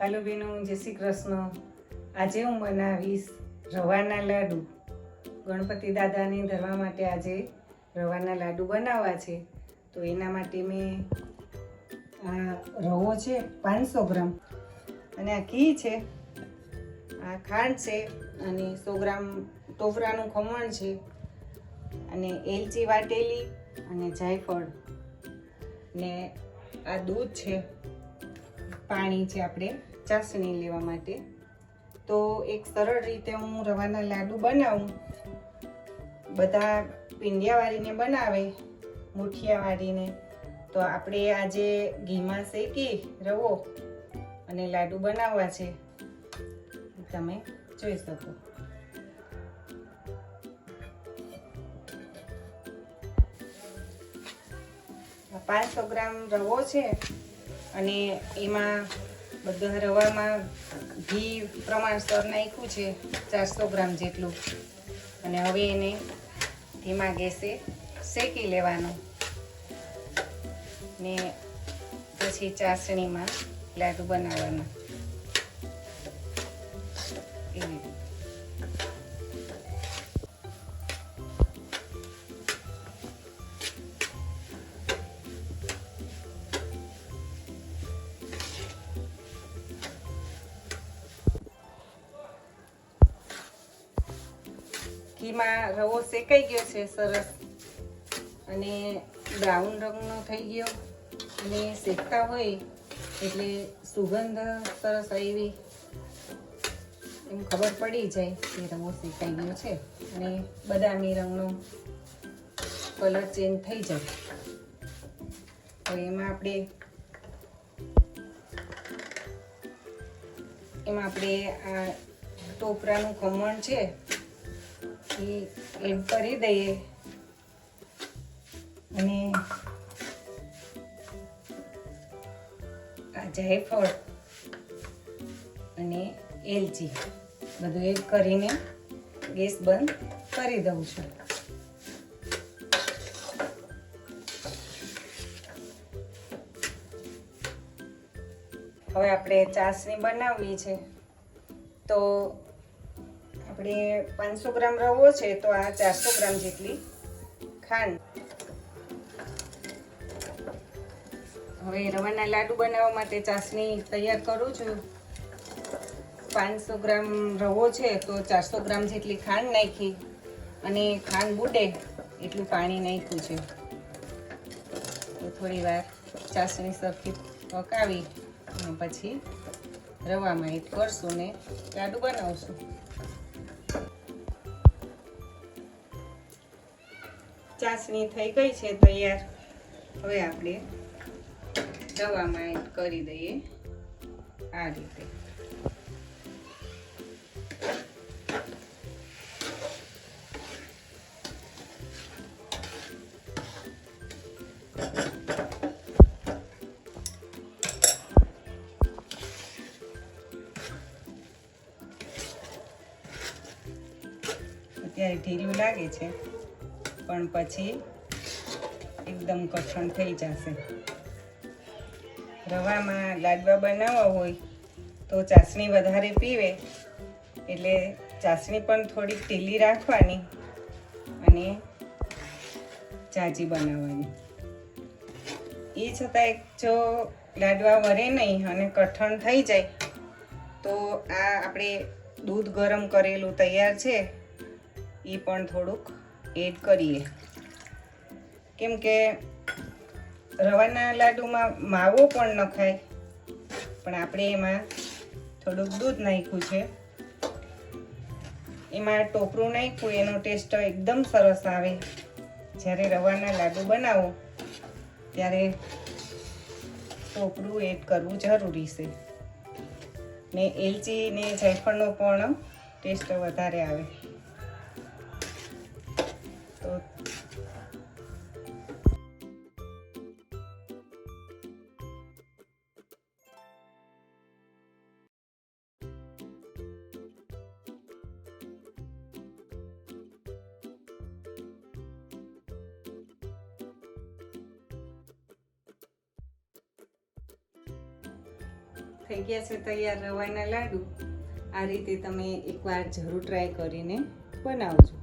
હાલો બેનો, જય શ્રી કૃષ્ણ. આજે હું બનાવીશ રવાના લાડુ. ગણપતિ દાદાને ધરવા માટે આજે રવાના લાડુ બનાવવા છે. તો એના માટે મેં આ રવો છે પાંચસો ગ્રામ. અને આ ઘી છે, આ ખાંડ છે, અને સો ગ્રામ ટોપરાનું ખમણ છે, અને એલચી વાટેલી અને જાયફળ. ને આ દૂધ છે, પાણી છે આપણે. ચાસણી લેવા માટે. તો એક સરળ રીતે હું રવાના લાડુ બનાવું. બધા પીંડિયા વાળીને બનાવે મુઠિયા વાળીને તો આપણે આજે ઘીમાં શેકી રવો અને લાડુ બનાવવા છે. તમે જોઈ શકો. પાંચસો ગ્રામ રવો છે અને એમાં બધા રવામાં ઘી પ્રમાણસર નાખ્યું છે ચારસો ગ્રામ જેટલું. અને હવે એને ધીમા ગેસે શેકી લેવાનું. ને પછી ચાસણીમાં લાડુ બનાવવાના. એવી રીતે ઘીમાં રવો શેકાઈ ગયો છે સરસ. અને બ્રાઉન રંગનો થઈ ગયો. અને શેકતા હોય એટલે સુગંધ સરસ આવી. એમ ખબર પડી જાય કે રવો શેકાઈ ગયો છે. અને બદામી રંગનો કલર ચેન્જ થઈ જાય તો એમાં આપણે એમાં આપણે આ ટોપરાનું કમણ છે એ એડ કરી દઈએ. અને આ જાયફળ અને એલચી બધું એડ કરીને ગેસ બંધ કરી દઉં છું. હવે આપણે ચાસણી બનાવવી છે. તો આપણે પાંચસો ગ્રામ રવો છે તો આ ચારસો ગ્રામ જેટલી ખાંડ. હવે રવાના લાડુ બનાવવા માટે ચાસણી તૈયાર કરું છું. પાંચસો ગ્રામ રવો છે તો ચારસો ગ્રામ જેટલી ખાંડ નાખી અને ખાંડ બુડે એટલું પાણી નાખ્યું છે. તો થોડી વાર ચાસણી સરખી પકાવી પછી રવામાં એડ કરશું ને લાડુ બનાવશું. ચાસણી થઈ ગઈ છે તૈયાર હવે આપણે રવામાં એડ કરી દઈએ આ રીતે. અત્યારે ઢીલું લાગે છે. પણ પછી એકદમ કઠણ થઈ જશે. રવામાં લાડવા બનાવવા હોય તો ચાસણી વધારે પીવે, એટલે ચાસણી પણ થોડીક ઢીલી રાખવાની અને ચાચી બનાવવાની. એ છતાં જો લાડવા વરે નહીં અને કઠણ થઈ જાય, તો આ આપણે દૂધ ગરમ કરેલું તૈયાર છે, એ પણ થોડુંક એડ કરીએ. કેમ કે રવાના લાડુમાં માવો પણ નખાય પણ આપણે એમાં થોડુંક દૂધ નાખ્યું છે. એમાં ટોપરું નાખ્યું, એનો ટેસ્ટ એકદમ સરસ આવે. જ્યારે રવાના લાડુ બનાવો, ત્યારે ટોપરું એડ કરવું જરૂરી છે. ને એલચી ને જાયફળનો પણ ટેસ્ટ વધારે આવે. થઈ ગયા છે તૈયાર રવાના લાડુ. આ રીતે તમે એકવાર જરૂર ટ્રાય કરીને બનાવજો.